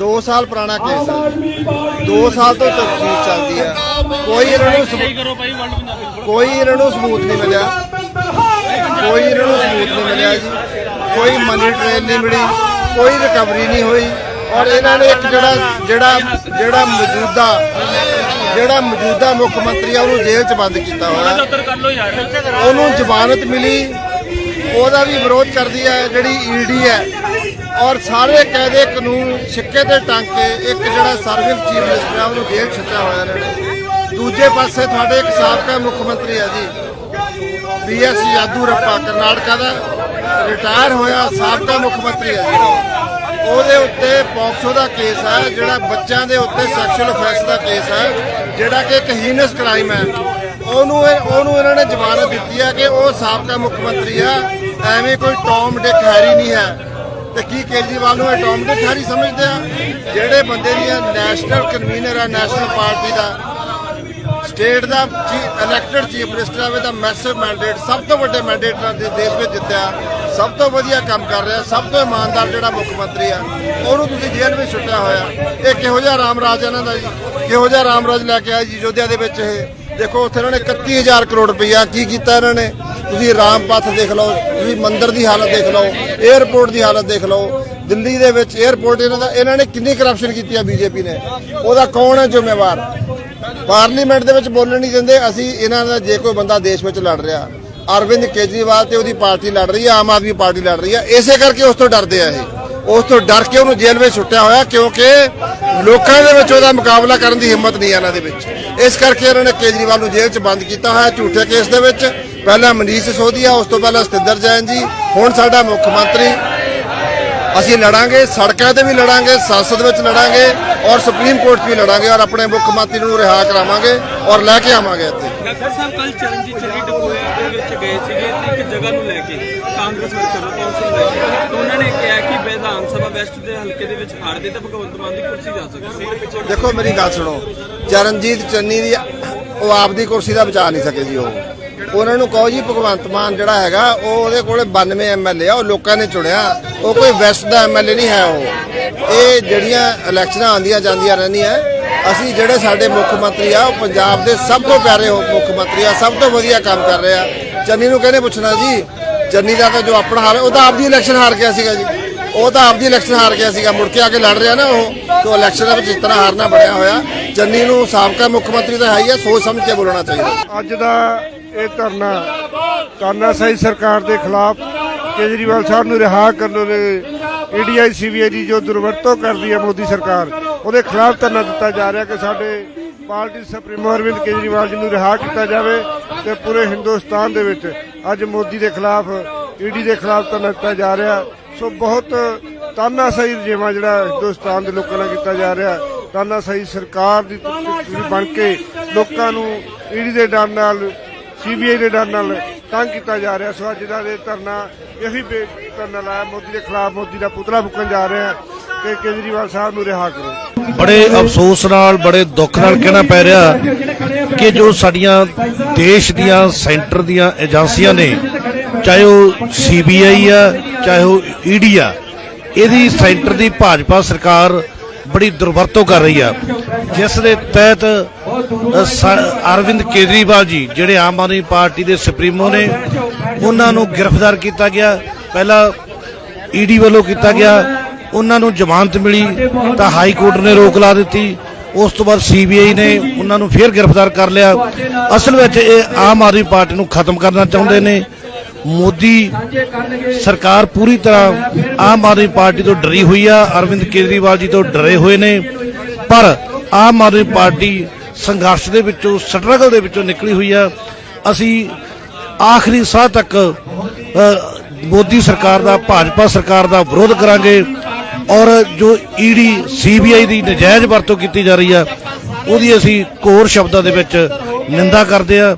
2 ਸਾਲ ਪੁਰਾਣਾ ਕੇਸ। ਹੈ 2 ਸਾਲ ਤੋਂ ਤਫਤੀਸ਼ ਚੱਲਦੀ ਹੈ ਕੋਈ ਇਹਨਾਂ ਨੂੰ ਸਬੂਤ ਕੋਈ ਇਹਨਾਂ ਨੂੰ ਸਬੂਤ ਨਹੀਂ ਮਿਲਿਆ। ਕੋਈ ਇਹਨਾਂ ਨੂੰ ਸਬੂਤ ਨਹੀਂ ਮਿਲਿਆ ਜੀ। ਕੋਈ ਮਨੀ ਟ੍ਰੇਨ ਨਹੀਂ ਮਿਲੀ। ਕੋਈ ਰਿਕਵਰੀ ਨਹੀਂ ਹੋਈ। ਔਰ ਇਹਨਾਂ ਨੇ ਇੱਕ ਜਿਹੜਾ ਜਿਹੜਾ ਜਿਹੜਾ ਮੌਜੂਦਾ ਜਿਹੜਾ ਮੌਜੂਦਾ ਮੁੱਖ ਮੰਤਰੀ ਆ ਉਹਨੂੰ ਜੇਲ੍ਹ 'ਚ ਬੰਦ ਕੀਤਾ ਹੋਇਆ। ਉਹਨੂੰ ਜ਼ਮਾਨਤ ਮਿਲੀ। ਉਹਦਾ ਵੀ ਵਿਰੋਧ ਕਰਦੀ ਹੈ, ਜਿਹੜੀ ਈਡੀ ਹੈ। ਔਰ ਸਾਰੇ ਕਾਇਦੇ ਕਾਨੂੰਨ ਸਿੱਕੇ ਤੇ ਟੰਗ ਕੇ ਇੱਕ ਜਿਹੜਾ ਸਰਵਿਸ ਚੀਫ ਮਿਨਿਸਟਰ ਹੈ, ਉਹਨੂੰ ਜੇਲ੍ਹ ਛੱਡਿਆ ਹੋਇਆ ਇਹਨਾਂ ਨੇ। ਦੂਜੇ ਪਾਸੇ ਤੁਹਾਡੇ ਇੱਕ ਸਾਬਕਾ ਮੁੱਖ ਮੰਤਰੀ ਹੈ ਜੀ ਬੀਐਸ ਯਾਦੂਰੱਪਾ, ਕਰਨਾਟਕਾ ਦਾ, ਰਿਟਾਇਰ ਹੋਇਆ ਸਾਬਕਾ ਮੁੱਖ ਮੰਤਰੀ ਹੈ ਜੀ। ਉਹਦੇ ਉੱਤੇ ਪੌਕਸੋ ਦਾ ਕੇਸ ਹੈ, ਜਿਹੜਾ ਬੱਚਿਆਂ ਦੇ ਉੱਤੇ ਸੈਕਸ਼ੂਅਲ ਅਫੈਂਸ ਦਾ ਕੇਸ ਹੈ, ਜਿਹੜਾ ਕਿ ਇੱਕ ਹੀਨਸ ਕ੍ਰਾਈਮ ਹੈ। ਉਹਨੂੰ ਉਹਨੂੰ ਇਹਨਾਂ ਨੇ ਜ਼ਮਾਨਤ ਦਿੱਤੀ ਹੈ ਕਿ ਉਹ ਸਾਬਕਾ ਮੁੱਖ ਮੰਤਰੀ ਆ ਐਵੇਂ ਕੋਈ ਟੌਮ ਡਿਕ ਹੈਰੀ ਨਹੀਂ ਹੈ। ਤੇ ਕੀ ਕੇਜਰੀਵਾਲ ਨੂੰ ਇਹ ਟੌਮ ਡਿਕ ਹੈਰੀ ਸਮਝਦੇ ਆ? ਜਿਹੜੇ ਬੰਦੇ ਦੀਆਂ ਨੈਸ਼ਨਲ ਕਨਵੀਨਰ ਆ ਨੈਸ਼ਨਲ ਪਾਰਟੀ ਦਾ ਸਟੇਟ ਦਾ ਇਲੈਕਟਡ ਚੀਫ ਮਿਨਿਸਟਰ ਆਵੇ ਦਾ ਮੈਸਿਵ ਮੈਂਡੇਟ ਸਭ ਤੋਂ ਵੱਡੇ ਮੈਂਡੇਟ ਨਾਲ ਦੇਸ਼ ਵਿੱਚ ਜਿੱਤਿਆ, ਸਭ ਤੋਂ ਵਧੀਆ ਕੰਮ ਕਰ ਰਿਹਾ, ਸਭ ਤੋਂ ਇਮਾਨਦਾਰ ਜਿਹੜਾ ਮੁੱਖ ਮੰਤਰੀ ਆ, ਉਹਨੂੰ ਤੁਸੀਂ ਜੇਲ੍ਹ ਵਿੱਚ ਸੁੱਟਿਆ ਹੋਇਆ। ਇਹ ਕਿਹੋ ਜਿਹਾ ਰਾਮਰਾਜ ਇਹਨਾਂ ਦਾ ਜੀ? ਕਿਹੋ ਜਿਹਾ ਰਾਮਰਾਜ ਲੈ ਕੇ ਆਇਆ ਜੀ ਯੋਧਿਆ ਦੇ ਵਿੱਚ ਇਹ? ਦੇਖੋ, ਉੱਥੇ ਇਹਨਾਂ ਨੇ 31000 ਕਰੋੜ ਰੁਪਈਆ ਕੀ ਕੀਤਾ ਇਹਨਾਂ ਨੇ? ਤੁਸੀਂ ਰਾਮਪਥ ਦੇਖ ਲਓ, ਤੁਸੀਂ ਮੰਦਿਰ ਦੀ ਹਾਲਤ ਦੇਖ ਲਓ 에ਅਰਪੋਰਟ ਦੀ ਹਾਲਤ ਦੇਖ ਲਓ, ਦਿੱਲੀ ਦੇ ਵਿੱਚ 에ਅਰਪੋਰਟ ਇਹਨਾਂ ਦਾ, ਇਹਨਾਂ ਨੇ ਕਿੰਨੀ ਕਰਪਸ਼ਨ ਕੀਤੀ ਆ ਬੀਜੇਪੀ ਨੇ? ਉਹਦਾ ਕੌਣ ਹੈ ਜ਼ਿੰਮੇਵਾਰ? ਪਾਰਲੀਮੈਂਟ ਦੇ ਵਿੱਚ ਬੋਲਣ ਨਹੀਂ ਦਿੰਦੇ, ਅਸੀਂ ਇਹਨਾਂ ਦਾ ਜੇ ਕੋਈ ਬੰਦਾ ਦੇਸ਼ ਵਿੱਚ ਲੜ ਰਿਹਾ, ਅਰਵਿੰਦ ਕੇਜਰੀਵਾਲ ਤੇ ਉਹਦੀ ਪਾਰਟੀ ਲੜ ਰਹੀ ਹੈ ਆਮ ਆਦਮੀ ਪਾਰਟੀ ਲੜ ਰਹੀ ਹੈ ਇਸੇ ਕਰਕੇ ਉਸ ਤੋਂ ਡਰਦੇ ਆ ਇਹ। ਉਸ ਤੋਂ ਡਰ ਕੇ ਉਹਨੂੰ ਜੇਲ੍ਹ ਵਿੱਚ ਸੁੱਟਿਆ ਹੋਇਆ ਕਿਉਂਕਿ ਲੋਕਾਂ ਦੇ ਵਿੱਚ ਉਹਦਾ ਮੁਕਾਬਲਾ ਕਰਨ ਦੀ ਹਿੰਮਤ ਨਹੀਂ ਹੈ ਇਹਨਾਂ ਦੇ ਵਿੱਚ। ਇਸ ਕਰਕੇ ਇਹਨਾਂ ਨੇ ਕੇਜਰੀਵਾਲ ਨੂੰ ਜੇਲ੍ਹ 'ਚ ਬੰਦ ਕੀਤਾ ਹੋਇਆ ਝੂਠੇ ਕੇਸ ਦੇ ਵਿੱਚ। ਪਹਿਲਾਂ ਮਨੀਸ਼ ਸਿਸੋਦੀਆ, ਉਸ ਤੋਂ ਪਹਿਲਾਂ ਸਤਿੰਦਰ ਜੈਨ ਜੀ, ਹੁਣ ਸਾਡਾ ਮੁੱਖ ਮੰਤਰੀ। ਅਸੀਂ ਲੜਾਂਗੇ, ਸੜਕਾਂ ਤੇ ਵੀ ਲੜਾਂਗੇ, ਸੰਸਦ ਵਿੱਚ ਲੜਾਂਗੇ ਔਰ ਸੁਪਰੀਮ ਕੋਰਟ 'ਚ ਵੀ ਲੜਾਂਗੇ ਔਰ ਆਪਣੇ ਮੁੱਖ ਮੰਤਰੀ ਨੂੰ ਰਿਹਾ ਕਰਾਵਾਂਗੇ ਔਰ ਲੈ ਕੇ ਆਵਾਂਗੇ ਇੱਥੇ। ਡਾਕਟਰ ਸਾਹਿਬ ਕੱਲ ਚਰਨਜੀਤ ਚੰਨੀ ਡਕੋਏ ਦੇ ਵਿੱਚ ਗਏ ਸੀਗੇ ਜਗ੍ਹਾ ਨੂੰ ਲੈ ਕੇ ਕਾਂਗਰਸ ਵਰਕਰਾਂ ਕੌਂਸਲ ਲੈ ਕੇ ਤੇ ਉਹਨਾਂ ਨੇ ਕਿਹਾ ਕਿ ਵਿਧਾਨ ਸਭਾ ਵੈਸਟ ਦੇ ਹਲਕੇ ਦੇ ਵਿੱਚ ਹਾਰਦੇ ਤਾਂ ਭਗਵੰਤ ਮਾਨ ਦੀ ਕੁਰਸੀ ਜਾ ਸਕਦੀ ਦੇਖੋ, ਮੇਰੀ ਗੱਲ ਸੁਣੋ। ਚਰਨਜੀਤ ਚੰਨੀ ਦੀ ਉਹ ਆਪਦੀ ਕੁਰਸੀ ਦਾ ਬਚਾ ਨਹੀਂ ਸਕੇ ਜੀ ਉਹ। ਉਹਨਾਂ ਨੂੰ ਕਹੋ ਜੀ, ਭਗਵੰਤ ਮਾਨ ਜਿਹੜਾ ਹੈਗਾ, ਉਹ ਉਹਦੇ ਕੋਲੇ 92 ਐਮਐਲਏ ਆ, ਉਹ ਲੋਕਾਂ ਨੇ ਚੁਣਿਆ। ਉਹ ਕੋਈ ਵੈਸਟ ਦਾ ਐਮਐਲਏ ਨਹੀਂ ਹੈ ਉਹ। ਇਹ ਜਿਹੜੀਆਂ ਇਲੈਕਸ਼ਨਾਂ ਆਉਂਦੀਆਂ ਜਾਂਦੀਆਂ ਰਹਿੰਦੀਆਂ, ਅਸੀਂ ਜਿਹੜੇ ਸਾਡੇ ਮੁੱਖ ਮੰਤਰੀ ਆ, ਉਹ ਪੰਜਾਬ ਦੇ ਸਭ ਤੋਂ ਪਿਆਰੇ ਮੁੱਖ ਮੰਤਰੀ ਆ, ਸਭ ਤੋਂ ਵਧੀਆ ਕੰਮ ਕਰ ਰਹੇ ਆ। ਚੰਨੀ ਨੂੰ ਕਹਿੰਦੇ ਪੁੱਛਣਾ ਜੀ, ਚੰਨੀ ਦਾ ਤਾਂ ਜੋ ਆਪਣਾ ਹਾਲ ਉਹ ਤਾਂ ਆਪਦੀ ਇਲੈਕਸ਼ਨ ਹਾਰ ਗਿਆ ਸੀਗਾ ਜੀ। ਉਹ ਤਾਂ ਆਪਦੀ ਇਲੈਕਸ਼ਨ ਹਾਰ ਗਿਆ ਸੀਗਾ, ਮੁੜ ਕੇ ਆ ਕੇ ਲੜ ਰਿਹਾ ਨਾ ਉਹ, ਤੋਂ ਇਲੈਕਸ਼ਨ ਦੇ ਵਿੱਚ ਇਸ ਤਰ੍ਹਾਂ ਹਾਰਨਾ ਬਣਿਆ ਹੋਇਆ। ਚੰਨੀ ਨੂੰ ਸਾਬਕਾ ਮੁੱਖ ਮੰਤਰੀ ਤਾਂ ਹੈ ਹੀ ਹੈ ਸੋਚ ਸਮਝ ਕੇ ਬੋਲਣਾ ਚਾਹੀਦਾ। ਅੱਜ ਦਾ ਇਹ ਧਰਨਾ ਤਾਨਾਸ਼ਾਹੀ ਸਰਕਾਰ ਦੇ ਖਿਲਾਫ ਕੇਜਰੀਵਾਲ ਸਾਹਿਬ ਨੂੰ ਰਿਹਾ ਕਰਨ ਦੇ ਈਡੀਆਈ ਸੀਬੀਆਈ ਦੀ ਜੋ ਦੁਰਵਰਤੋਂ ਕਰਦੀ ਹੈ ਮੋਦੀ ਸਰਕਾਰ, ਉਹਦੇ ਖਿਲਾਫ ਧਰਨਾ ਦਿੱਤਾ ਜਾ ਰਿਹਾ ਕਿ ਸਾਡੇ ਪਾਰਟੀ ਸੁਪਰੀਮੋ ਅਰਵਿੰਦ ਕੇਜਰੀਵਾਲ ਜੀ ਨੂੰ ਰਿਹਾ ਕੀਤਾ ਜਾਵੇ। ਤੇ ਪੂਰੇ ਹਿੰਦੁਸਤਾਨ ਦੇ ਵਿੱਚ ਅੱਜ ਮੋਦੀ ਦੇ ਖਿਲਾਫ, ਈਡੀ ਦੇ ਖਿਲਾਫ ਧਰਨਾ ਦਿੱਤਾ ਜਾ ਰਿਹਾ। ਸੋ ਬਹੁਤ ਤਾਨਾਸ਼ਾਹੀ ਰਜੇਵਾ ਜਿਹੜਾ ਹਿੰਦੁਸਤਾਨ ਦੇ ਲੋਕਾਂ ਨਾਲ ਕੀਤਾ ਜਾ ਰਿਹਾ। ਤਾਨਾਸ਼ਾਹੀ ਸਰਕਾਰ ਦੀ ਬਣ ਕੇ ਲੋਕਾਂ ਨੂੰ ਈਡੀ ਦੇ ਡਰ ਨਾਲ, ਸੀਬੀਆਈ ਦੇ ਡਰ ਨਾਲ ਤੰਗ ਕੀਤਾ ਜਾ ਰਿਹਾ। ਸੋ ਅੱਜ ਦਾ ਇਹ ਧਰਨਾ ਇਹੀ ਧਰਨਾ ਲਾਇਆ। ਮੋਦੀ ਦੇ ਖਿਲਾਫ ਮੋਦੀ ਦਾ ਪੁਤਲਾ ਫੂਕਣ ਜਾ ਰਿਹਾ ਕਿ ਕੇਜਰੀਵਾਲ ਸਾਹਿਬ ਨੂੰ ਰਿਹਾ ਕਰੋ। ਬੜੇ ਅਫਸੋਸ ਨਾਲ, ਬੜੇ ਦੁੱਖ ਨਾਲ ਕਹਿਣਾ ਪੈ ਰਿਹਾ ਕਿ ਜੋ ਸਾਡੀਆਂ ਦੇਸ਼ ਦੀਆਂ ਸੈਂਟਰ ਦੀਆਂ ਏਜੰਸੀਆਂ ਨੇ, ਚਾਹੇ ਉਹ ਸੀਬੀਆਈ ਆ, ਚਾਹੇ ਉਹ ਈਡੀ ਆ, ਇਹਦੀ ਸੈਂਟਰ ਦੀ ਭਾਜਪਾ ਸਰਕਾਰ ਬੜੀ ਦੁਰਵਰਤੋਂ ਕਰ ਰਹੀ ਆ। ਜਿਸ ਦੇ ਤਹਿਤ ਅਰਵਿੰਦ ਕੇਜਰੀਵਾਲ ਜੀ, ਜਿਹੜੇ ਆਮ ਆਦਮੀ ਪਾਰਟੀ ਦੇ ਸੁਪਰੀਮੋ ਨੇ, ਉਹਨਾਂ ਨੂੰ ਗ੍ਰਿਫਤਾਰ ਕੀਤਾ ਗਿਆ। ਪਹਿਲਾਂ ਈਡੀ ਵੱਲੋਂ ਕੀਤਾ ਗਿਆ। ਉਹਨਾਂ ਨੂੰ ਜ਼ਮਾਨਤ ਮਿਲੀ, ਤਾਂ ਹਾਈ ਕੋਰਟ ਨੇ ਰੋਕ ਲਾ ਦਿੱਤੀ। ਉਸ ਤੋਂ ਬਾਅਦ ਸੀਬੀਆਈ ਨੇ ਉਹਨਾਂ ਨੂੰ ਫੇਰ ਗ੍ਰਿਫਤਾਰ ਕਰ ਲਿਆ। ਅਸਲ ਵਿੱਚ ਇਹ ਆਮ ਆਦਮੀ ਪਾਰਟੀ ਨੂੰ ਖਤਮ ਕਰਨਾ ਚਾਹੁੰਦੇ ਨੇ। ਮੋਦੀ ਸਰਕਾਰ ਪੂਰੀ ਤਰ੍ਹਾਂ ਆਮ ਆਦਮੀ ਪਾਰਟੀ ਤੋਂ ਡਰੀ ਹੋਈ ਆ, ਅਰਵਿੰਦ ਕੇਜਰੀਵਾਲ ਜੀ ਤੋਂ ਡਰੇ ਹੋਏ ਨੇ। ਪਰ ਆਮ ਆਦਮੀ ਪਾਰਟੀ ਸੰਘਰਸ਼ ਦੇ ਵਿੱਚੋਂ ਸਟਰਗਲ ਦੇ ਵਿੱਚੋਂ ਨਿਕਲੀ ਹੋਈ ਆ। ਅਸੀਂ ਆਖਰੀ ਸਾਹ ਤੱਕ ਮੋਦੀ ਸਰਕਾਰ ਦਾ, ਭਾਜਪਾ ਸਰਕਾਰ ਦਾ ਵਿਰੋਧ ਕਰਾਂਗੇ। ਔਰ ਜੋ ਈਡੀ ਸੀਬੀਆਈ ਦੀ ਨਜਾਇਜ਼ ਵਰਤੋਂ ਕੀਤੀ ਜਾ ਰਹੀ ਆ, ਉਹਦੀ ਅਸੀਂ ਕੋਰ ਸ਼ਬਦਾਂ ਦੇ ਵਿੱਚ ਨਿੰਦਾ ਕਰਦੇ ਆ।